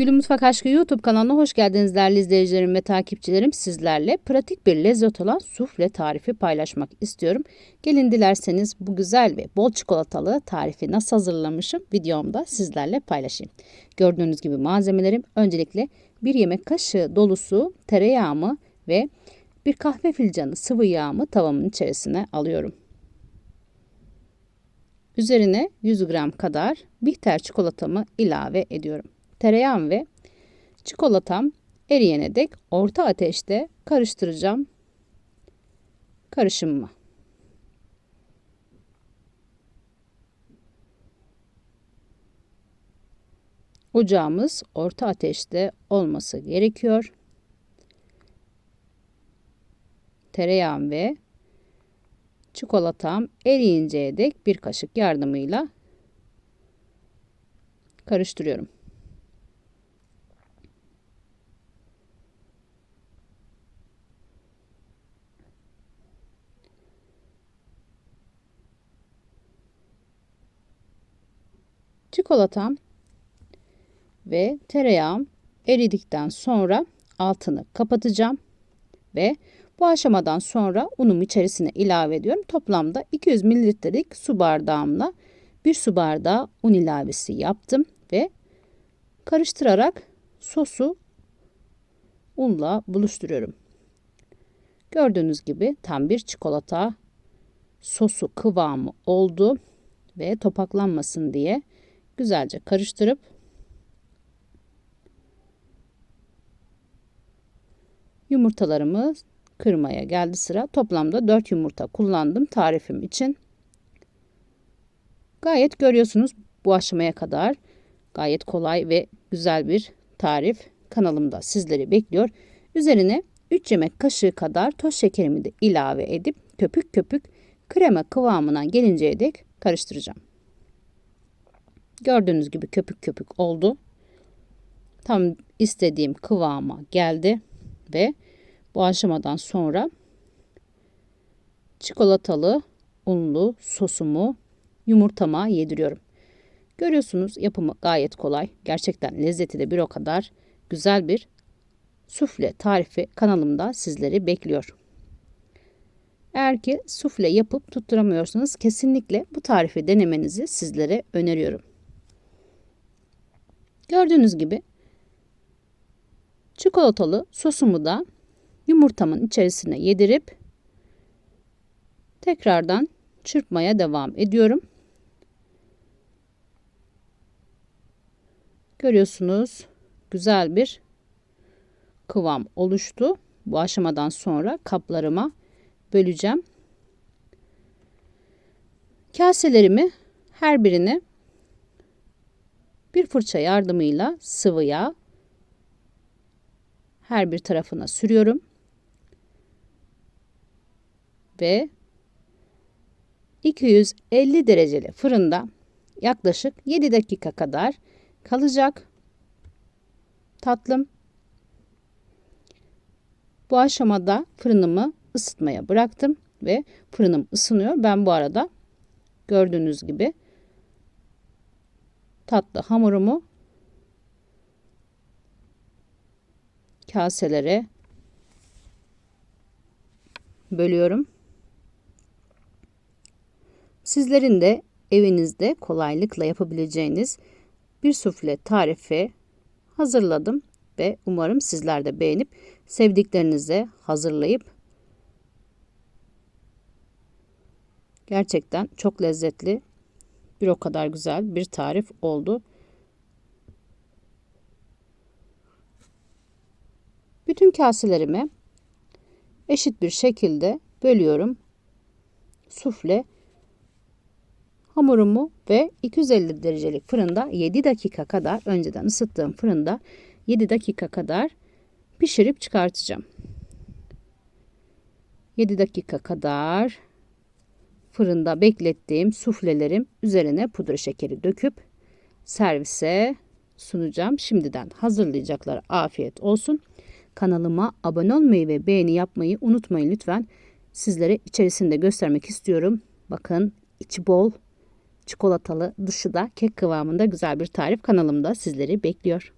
Gülü Mutfak Aşkı YouTube kanalına hoş geldiniz değerli izleyicilerim ve takipçilerim. Sizlerle pratik bir lezzet olan sufle tarifi paylaşmak istiyorum. Gelin dilerseniz bu güzel ve bol çikolatalı tarifi nasıl hazırlamışım videomda sizlerle paylaşayım. Gördüğünüz gibi malzemelerim öncelikle bir yemek kaşığı dolusu tereyağımı ve bir kahve fincanı sıvı yağımı tavamın içerisine alıyorum. Üzerine 100 gram kadar bitter çikolatamı ilave ediyorum. Tereyağım ve çikolatam eriyene dek orta ateşte karıştıracağım karışımımı. Ocağımız orta ateşte olması gerekiyor. Tereyağım ve çikolatam eriyinceye dek bir kaşık yardımıyla karıştırıyorum. Çikolatam ve tereyağım eridikten sonra altını kapatacağım ve bu aşamadan sonra unumu içerisine ilave ediyorum. Toplamda 200 mililitrelik su bardağımla bir su bardağı un ilavesi yaptım ve karıştırarak sosu unla buluşturuyorum. Gördüğünüz gibi tam bir çikolata sosu kıvamı oldu ve topaklanmasın diye güzelce karıştırıp yumurtalarımı kırmaya geldi sıra. Toplamda 4 yumurta kullandım tarifim için. Gayet görüyorsunuz bu aşamaya kadar gayet kolay ve güzel bir tarif kanalımda sizleri bekliyor. Üzerine 3 yemek kaşığı kadar toz şekerimi de ilave edip köpük köpük krema kıvamına gelinceye dek karıştıracağım. Gördüğünüz gibi köpük köpük oldu. Tam istediğim kıvama geldi ve bu aşamadan sonra çikolatalı unlu sosumu yumurtama yediriyorum. Görüyorsunuz yapımı gayet kolay. Gerçekten lezzeti de bir o kadar güzel bir sufle tarifi kanalımda sizleri bekliyor. Eğer ki sufle yapıp tutturamıyorsanız kesinlikle bu tarifi denemenizi sizlere öneriyorum. Gördüğünüz gibi çikolatalı sosumu da yumurtamın içerisine yedirip tekrardan çırpmaya devam ediyorum. Görüyorsunuz güzel bir kıvam oluştu. Bu aşamadan sonra kaplarıma böleceğim. Kaselerimi her birine bir fırça yardımıyla sıvı yağ her bir tarafına sürüyorum. Ve 250 dereceli fırında yaklaşık 7 dakika kadar kalacak. Tatlım. Bu aşamada fırınımı ısıtmaya bıraktım ve fırınım ısınıyor. Ben bu arada gördüğünüz gibi tatlı hamurumu kaselere bölüyorum. Sizlerin de evinizde kolaylıkla yapabileceğiniz bir sufle tarifi hazırladım ve umarım sizler de beğenip sevdiklerinize hazırlayıp gerçekten çok lezzetli bir o kadar güzel bir tarif oldu. Bütün kaselerimi eşit bir şekilde bölüyorum. Sufle hamurumu ve 250 derecelik fırında 7 dakika kadar önceden ısıttığım fırında 7 dakika kadar pişirip çıkartacağım. 7 dakika kadar fırında beklettiğim suflelerim üzerine pudra şekeri döküp servise sunacağım. Şimdiden hazırlayacaklara afiyet olsun. Kanalıma abone olmayı ve beğeni yapmayı unutmayın lütfen. Sizlere içerisinde göstermek istiyorum. Bakın içi bol çikolatalı dışı da kek kıvamında güzel bir tarif kanalımda sizleri bekliyor.